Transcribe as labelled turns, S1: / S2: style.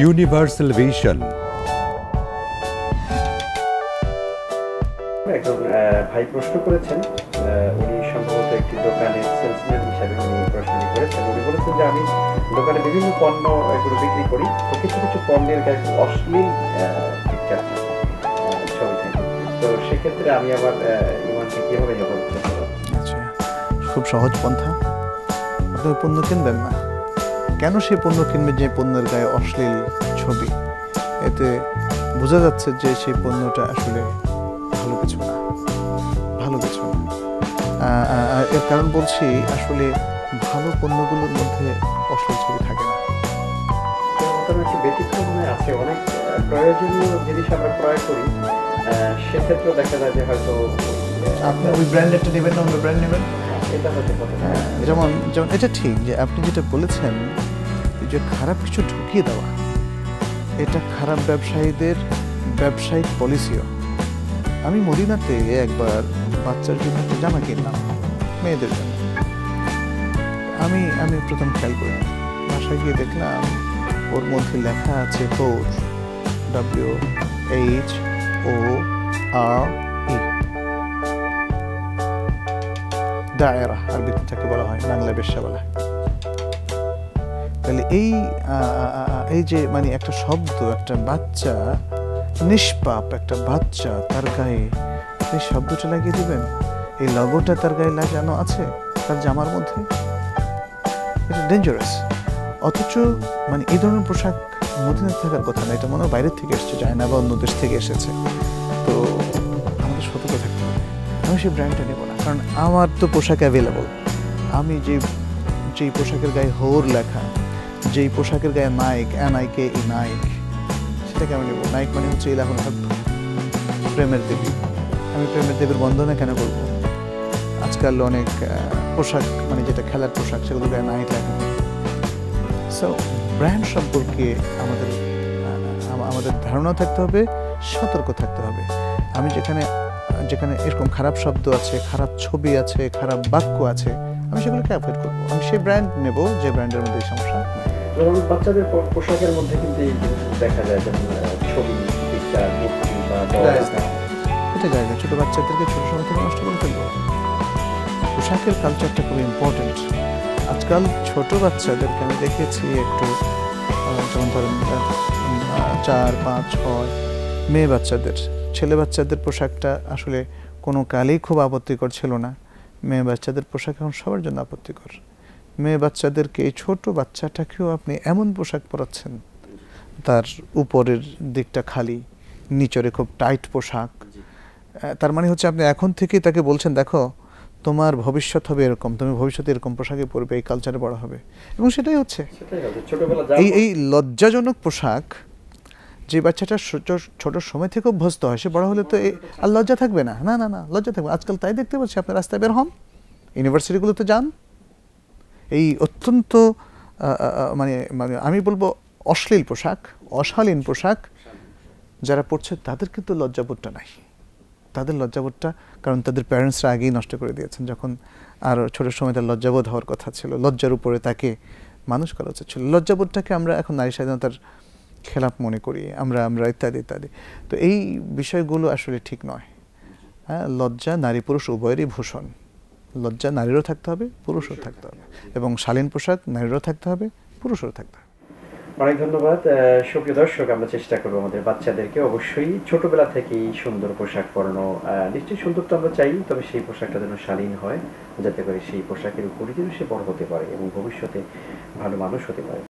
S1: Universal vision
S2: একজন ভাই প্রশ্ন করেছেন উনি সম্ভবত একটি দোকানের সেলসম্যান হিসাবে উনি প্রশ্নটি করেছেন। উনি বলেছেন যে আমি দোকানে বিভিন্ন পণ্য এগুলো বিক্রি করি তো কিছু কিছু পণ্যের গায়ে খুব অশ্লীল পিকচার ছবি থাকে। তো সেক্ষেত্রে আমি আবার ইমানকে কীভাবে হেফাজত করতে
S3: আচ্ছা খুব সহজ পন্থা। আপনি পণ্য কিনবেন না। কেন সেই পণ্য কিনবে যে পণ্যের গায়ে অশ্লীল ছবি? এতে বোঝা যাচ্ছে যে সেই পণ্যটা আসলে ভালো কিছু না। ভালো কিছু না। এর কারণ বলছি আসলে ভালো পণ্যগুলোর মধ্যে অশ্লীল ছবি থাকে না।
S2: হয়ে আছে অনেক আহ, প্রয়োজনীয় জিনিস আমরা ক্রয় করি। সেক্ষেত্রে দেখা যায় যে হয়তো
S3: আপনি ওই নেবেন না অন্য ব্র্যান্ড নেবেন?
S2: এটা হতে পারে
S3: হ্যাঁ, যেমন যেমন এটা ঠিক যে আপনি যেটা বলেছেন যে খারাপ কিছু ঢুকিয়ে দেওয়া, এটা খারাপ ব্যবসায়ীদের ব্যবসায়িক পলিসিও। আমি মদিনাতে একবার বাচ্চার জন্য একটা জামা কিনলাম, মেয়েদের জন্য। আমি আমি প্রথম খেয়াল করি বাসায় গিয়ে দেখলাম ওর মধ্যে লেখা আছে four W H O R E আরবিতে যাকে বলা হয়, বাংলা বেশ্যা বলা হয়। তাহলে এই এই যে মানে একটা শব্দ, একটা বাচ্চা, নিষ্পাপ একটা বাচ্চা তার গায়ে, এই শব্দটা লাগিয়ে দিবেন? এই লগোটা তার গায়ে লাগানো আছে তার জামার মধ্যে? এটা ডেঞ্জারাস অথচ মানে এই ধরনের পোশাক মদিনাতে থাকার কথা না, এটা মনে হয় বাইরের থেকে এসেছে, চায়না বা অন্য দেশ থেকে এসেছে। তো আমাদের সতর্ক থাকতে হবে। আমি সেই ব্র্যান্ডটা নেব না, কারণ আমার তো পোশাক অ্যাভেলেবল আমি যে, যেই পোশাকের গায়ে হোর লেখা যেই পোশাকের গায়ে Nike N I K E Nike সেটাকে আমি নেব। নাইক মানে হচ্ছে ইলাহুল হক প্রেমের দেবী। আমি প্রেমের দেবীর বন্ধনে কেন করব? আজকাল অনেক পোশাক মানে যেটা খেলার পোশাক, সেগুলো গায়ে নাইক লেখা সো ব্র্যান্ড সম্পর্কে আমাদের আমাদের ধারণা থাকতে হবে, সতর্ক থাকতে হবে। আমি যেখানে যেখানে এরকম খারাপ শব্দ আছে, খারাপ ছবি আছে, খারাপ বাক্য আছে, আমি সেগুলোকে অ্যাভয়েড করব। আমি সেই ব্র্যান্ড নেব, যে ব্র্যান্ডের মধ্যে সমস্যা নেই।
S2: ধরুন বাচ্চাদের পোশাকের মধ্যে কিন্তু এই দেখা যায় যেমন ছবি পিকচার মূর্তি বা।
S3: এটা জায়গা ছোট বাচ্চাদেরকে ছোট সময় থেকে নষ্ট করে ফেলব। পোশাকের কালচারটা খুব ইম্পর্টেন্ট আজকাল ছোট বাচ্চাদেরকে আমি দেখেছি একটু যেমন ধরেন চার পাঁচ ছয় মেয়ে বাচ্চাদের। ছেলে বাচ্চাদের পোশাকটা আসলে কোনো কালেই খুব আপত্তিকর ছিল না। মেয়ে বাচ্চাদের পোশাক এখন সবার জন্য আপত্তিকর। মেয়ে বাচ্চাদেরকে এই ছোট বাচ্চাটাকেও আপনি এমন পোশাক পরাচ্ছেন তার উপরের দিকটা খালি নিচরে খুব টাইট পোশাক। তার মানে হচ্ছে আপনি এখন থেকেই তাকে বলছেন দেখো তোমার ভবিষ্যৎ হবে এরকম তুমি ভবিষ্যতে এরকম পোশাকে পরবে এই কালচারে বড় হবে। এবং সেটাই হচ্ছে। এই এই লজ্জাজনক পোশাক যে বাচ্চাটা ছোট- সময় থেকে অভ্যস্ত হয় সে বড় হলে তো আর লজ্জা থাকবে না। না না না লজ্জা থাকবে আজকাল তাই দেখতে পাচ্ছি আপনি রাস্তায় বের হন ইউনিভার্সিটিগুলোতে যান এই অত্যন্ত মানে মানে আমি বলব অশ্লীল পোশাক, অশালীন পোশাক যারা পড়ছে তাদের কিন্তু লজ্জাবোধটা নাই। তাদের লজ্জাবোধটা, কারণ তাদের প্যারেন্টসরা আগেই নষ্ট করে দিয়েছেন যখন আর ছোট সময় তার লজ্জাবোধ হওয়ার কথা ছিল। লজ্জার উপরে তাকে মানুষ করা উচিত ছিল। লজ্জাবোধটাকে আমরা এখন নারী স্বাধীনতার খেলাপ মনে করি। আমরা আমরা ইত্যাদি ইত্যাদি। তো এই বিষয়গুলো আসলে ঠিক নয়। হ্যাঁ লজ্জা নারী পুরুষ উভয়েরই ভূষণ। লজ্জা নারীরও থাকতে হবে পুরুষও থাকতে হবে। এবং শালীন পোশাক নারীরও থাকতে হবে পুরুষও থাকতে হবে।
S2: অনেক ধন্যবাদ সুপ্রিয় দর্শক আমরা চেষ্টা করব আমাদের বাচ্চাদেরকে অবশ্যই ছোটবেলা থেকেই সুন্দর পোশাক পরানো নিশ্চয়ই সুন্দর তো আমরা চাই তবে সেই পোশাকটা যেন শালীন হয় যাতে করে সেই পোশাকের উপরে যেন সে বড় হতে পারে এবং ভবিষ্যতে ভালো মানুষ হতে পারে।